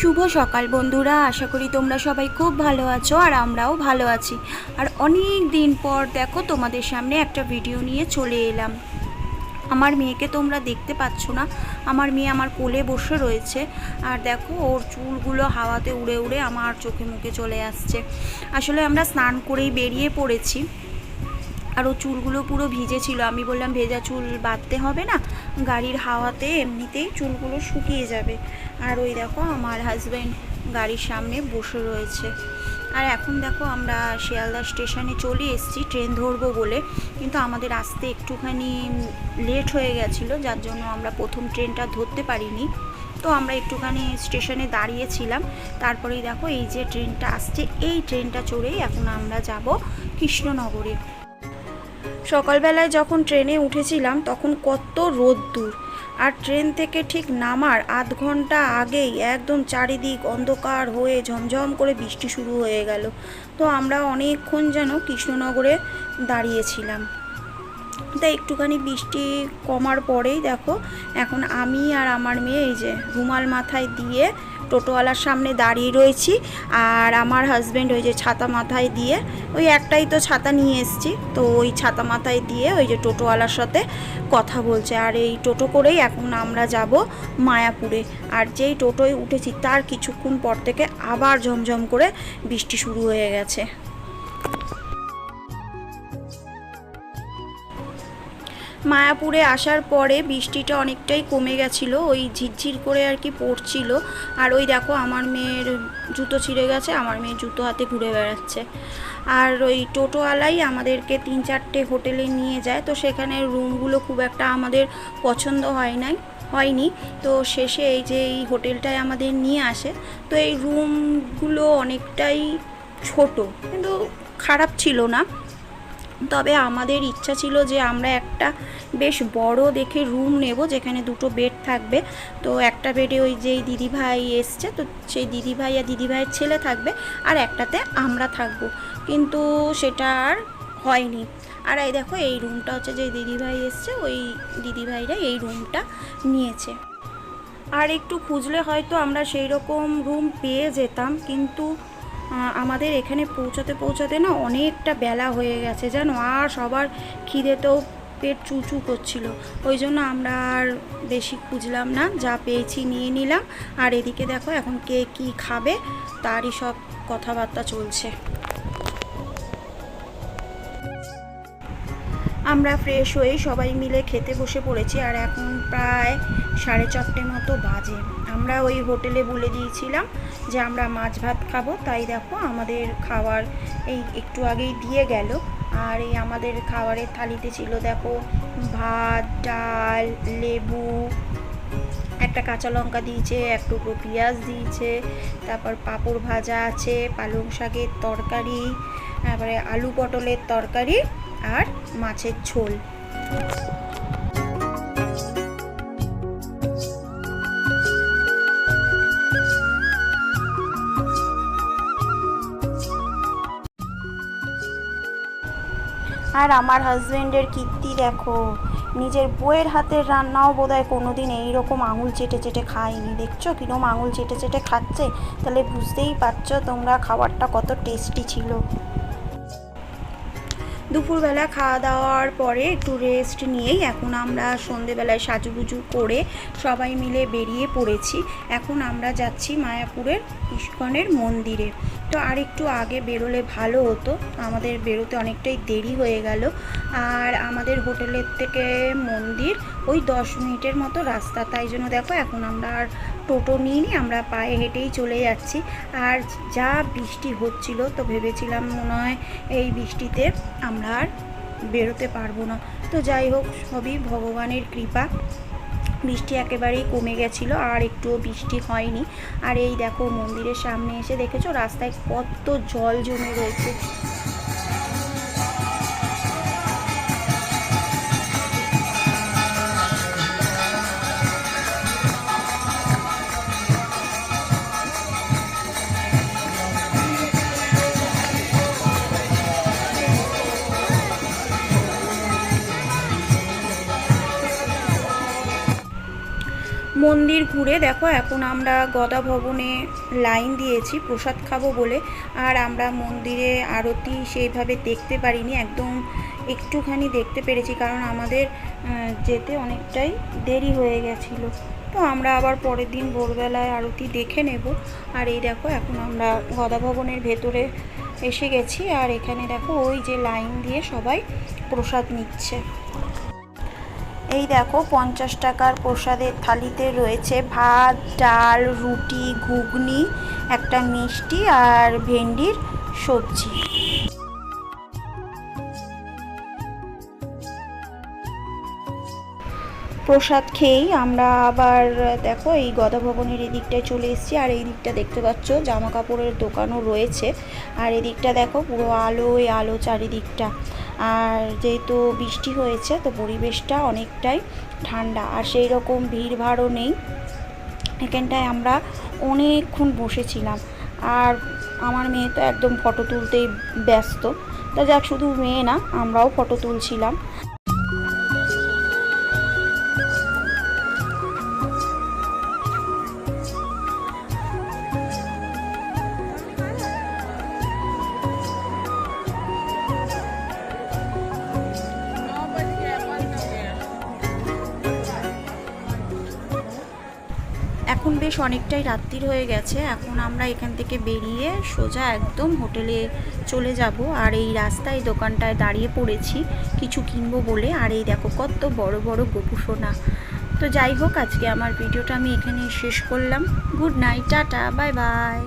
শুভ সকাল বন্ধুরা। আশা করি তোমরা সবাই খুব ভালো আছো আর আমরাও ভালো আছি। আর অনেক দিন পর দেখো তোমাদের সামনে একটা ভিডিও নিয়ে চলে এলাম। আমার মেয়েকে তোমরা দেখতে পাচ্ছ না। আমার মেয়ে আমার কোলে বসে রয়েছে। আর দেখো, ওর চুলগুলো হাওয়াতে উড়ে উড়ে আমার চোখে মুখে চলে আসছে। আসলে আমরা স্নান করেই বেরিয়ে পড়েছি। আর ও চুলগুলো পুরো ভিজে ছিল। আমি বললাম, ভেজা চুল বাঁধতে হবে না, গাড়ির হাওয়াতে এমনিতেই চুলগুলো শুকিয়ে যাবে। আর ওই দেখো, আমার হাজব্যান্ড গাড়ির সামনে বসে রয়েছে। আর এখন দেখো, আমরা শিয়ালদা স্টেশনে চলে এসেছি, ট্রেন ধরবো বলে। কিন্তু আমাদের আসতে একটুখানি লেট হয়ে গেছিল, যার জন্য আমরা প্রথম ট্রেনটা ধরতে পারিনি। তো আমরা একটুখানি স্টেশনে দাঁড়িয়েছিলাম। তারপরেই দেখো, এই যে ট্রেনটা আসছে, এই ট্রেনটা চড়েই এখন আমরা যাব কৃষ্ণনগরে। সকালবেলায় যখন ট্রেনে উঠেছিলাম তখন কত রোদ্দুর আর ট্রেন থেকে ঠিক নামার আধ ঘণ্টা আগেই একদম চারিদিক অন্ধকার হয়ে ঝমঝম করে বৃষ্টি শুরু হয়ে গেল। তো আমরা অনেকক্ষণ যেন কৃষ্ণনগরে দাঁড়িয়েছিলাম। তাই একটুখানি বৃষ্টি কমার পরেই দেখো, এখন আমি আর আমার মেয়ে এই যে রুমাল মাথায় দিয়ে টোটোওয়ালার সামনে দাঁড়িয়ে রয়েছি আর আমার হাজব্যান্ড ওই যে ছাতা মাথায় দিয়ে, ওই একটাই তো ছাতা নিয়ে এসেছি, তো ওই ছাতা মাথায় দিয়ে ওই যে টোটোওয়ালার সাথে কথা বলছে। আর এই টোটো করেই এখন আমরা যাব মায়াপুরে। আর যেই টোটোয় উঠেছি তার কিছুক্ষণ পর থেকে আবার ঝমঝম করে বৃষ্টি শুরু হয়ে গেছে। মায়াপুরে আসার পরে বৃষ্টিটা অনেকটাই কমে গেছিল, ওই ঝিরঝির করে আর কি পড়ছিল। আর ওই দেখো আমার মেয়ের জুতো ছিঁড়ে গেছে, আমার মেয়ে জুতো হাতে ঘুরে বেড়াচ্ছে। আর ওই টোটোওয়ালাই আমাদেরকে তিন চারটে হোটেলে নিয়ে যায়, তো সেখানে রুমগুলো খুব একটা আমাদের পছন্দ হয় নাই, হয়নি। তো শেষে এই যে এই হোটেলটায় আমাদের নিয়ে আসে, তো এই রুমগুলো অনেকটাই ছোট, কিন্তু খারাপ ছিল না। তবে আমাদের ইচ্ছা ছিল যে আমরা একটা বেশ বড় দেখে রুম নেব, যেখানে দুটো বেড থাকবে। তো একটা বেডে ওই যেই দিদিভাই এসছে, তো সেই দিদিভাই আর দিদিভাইয়ের ছেলে থাকবে আর একটাতে আমরা থাকব। কিন্তু সেটা আর হয়নি। আর এই দেখো, এই রুমটা হচ্ছে যে দিদিভাই এসছে, ওই দিদিভাইরা এই রুমটা নিয়েছে। আর একটু খুঁজলে হয়তো আমরা সেই রকম রুম পেয়ে যেতাম, কিন্তু আমাদের এখানে পৌঁছাতে পৌঁছাতে না অনেকটা বেলা হয়ে গেছে জানো, আর সবার খিদেতেও পেট চুচু করছিল। ওই জন্য আমরা আর বেশি খুঁজলাম না, যা পেয়েছি নিয়ে নিলাম। আর এদিকে দেখো এখন কে কি খাবে, তারই সব কথাবার্তা চলছে। আমরা ফ্রেশ হয়ে সবাই মিলে খেতে বসে পড়েছি আর এখন প্রায় সাড়ে চারটে মতো বাজে। আমরা ওই হোটেলে বলে দিয়েছিলাম যে আমরা মাছ ভাত খাব। তাই দেখো আমাদের খাবার এই একটু আগেই দিয়ে গেল। আর এই আমাদের খাবারের থালিতে ছিল দেখো ভাত, ডাল, লেবু, একটা কাঁচা লঙ্কা দিয়েছে, এক টুকরো পেঁয়াজ দিয়েছে, তারপর পাঁপড় ভাজা আছে, পালং শাকের তরকারি, তারপরে আলু পটলের তরকারি আর মাছের ঝোল। আর আমার হাজবেন্ডের কীর্তি দেখো, নিজের বইয়ের হাতের রান্নাও বোধহয় কোনোদিন এইরকম আঙুল চেটে চেটে খায়নি। দেখছ কিরম আঙুল চেটে চেটে খাচ্ছে? তাহলে বুঝতেই পারছ তোমরা খাবারটা কত টেস্টি ছিল। দুপুরবেলা খাওয়া দাওয়ার পরে একটু রেস্ট নিয়েই এখন আমরা সন্ধেবেলায় সাজুগুজু করে সবাই মিলে বেরিয়ে পড়েছি। এখন আমরা যাচ্ছি মায়াপুরের ইস্কনের মন্দিরে। তো আর একটু আগে বেরোলে ভালো হতো। আমাদের বেরোতে অনেকটাই দেরি হয়ে গেল। আর আমাদের হোটেলের থেকে মন্দির ওই দশ মিনিটের মতো রাস্তা। তাই জন্য দেখো এখন আমরা আর টোটো নিয়ে আমরা পায়ে হেঁটেই চলে যাচ্ছি। আর যা বৃষ্টি হচ্ছিল তো ভেবেছিলাম মনে হয় এই বৃষ্টিতে আমরা আর বেরোতে পারব না। তো যাই হোক, সবই ভগবানের কৃপা। বৃষ্টি একেবারেই কমে গেছিল আর একটুও বৃষ্টি হয়নি। আর এই দেখো মন্দিরের সামনে এসে দেখেছ রাস্তায় কত জল জমে রয়েছে। মন্দির ঘুরে দেখো, এখন আমরা গদা ভবনে লাইন দিয়েছি, প্রসাদ খাব বলে। আর আমরা মন্দিরে আরতি সেইভাবে দেখতে পারিনি, একদম একটুখানি দেখতে পেরেছি, কারণ আমাদের যেতে অনেকটাই দেরি হয়ে গেছিল। তো আমরা আবার পরের দিন ভোরবেলায় আরতি দেখে নেব। আর এই দেখো, এখন আমরা গদা ভবনের ভেতরে এসে গেছি, আর এখানে দেখো, ওই যে লাইন দিয়ে সবাই প্রসাদ নিচ্ছে। এই দেখো, পঞ্চাশ টাকার প্রসাদের থালিতে রয়েছে ভাত, ডাল, রুটি, ঘুগনি, একটা মিষ্টি আর ভেন্ডির সবজি। প্রসাদ খেয়েই আমরা আবার, দেখো, এই গদা ভবনের এই দিকটায় চলে এসেছি, আর এই দিকটা দেখতে পাচ্ছ জামা কাপড়ের দোকানও রয়েছে। আর এদিকটা দেখো, পুরো আলোয় আলো চারিদিকটা। আর যেহেতু বৃষ্টি হয়েছে, তো পরিবেশটা অনেকটাই ঠান্ডা। আর সেই রকম ভিড়ভাড়ও নেই। এখানটায় আমরা অনেকক্ষণ বসেছিলাম। আর আমার মেয়ে তো একদম ফটো তুলতেই ব্যস্ত। তা যাক, শুধু মেয়ে না, আমরাও ফটো তুলছিলাম। এখন বেশ অনেকটাই রাত্রির হয়ে গেছে। এখন আমরা এখান থেকে বেরিয়ে সোজা একদম হোটেলে চলে যাব। আর এই রাস্তায় দোকানটায় দাঁড়িয়ে পড়েছি। কিছু কিনবো বলে। আর এই দেখো কত বড় বড় গোপুসোনা তো যাই হোক, আজকে আমার ভিডিওটা আমি এখানে শেষ করলাম। Good night, tata, bye bye.